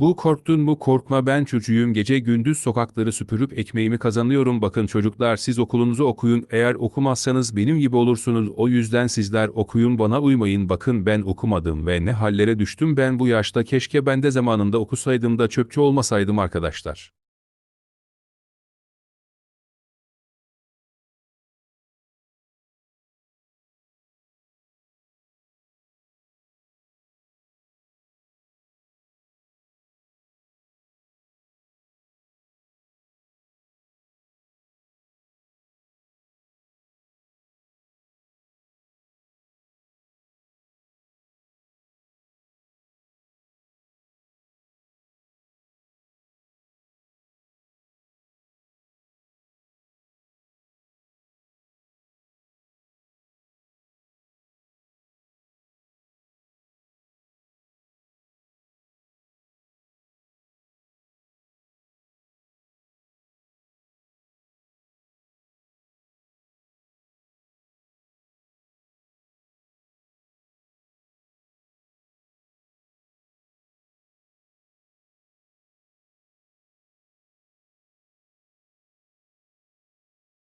Bu korktun mu korkma ben çocuğum gece gündüz sokakları süpürüp ekmeğimi kazanıyorum. Bakın çocuklar siz okulunuzu okuyun eğer okumazsanız benim gibi olursunuz. O yüzden sizler okuyun bana uymayın. Bakın ben okumadım ve ne hallere düştüm ben bu yaşta. Keşke ben de zamanında okusaydım da çöpçü olmasaydım arkadaşlar.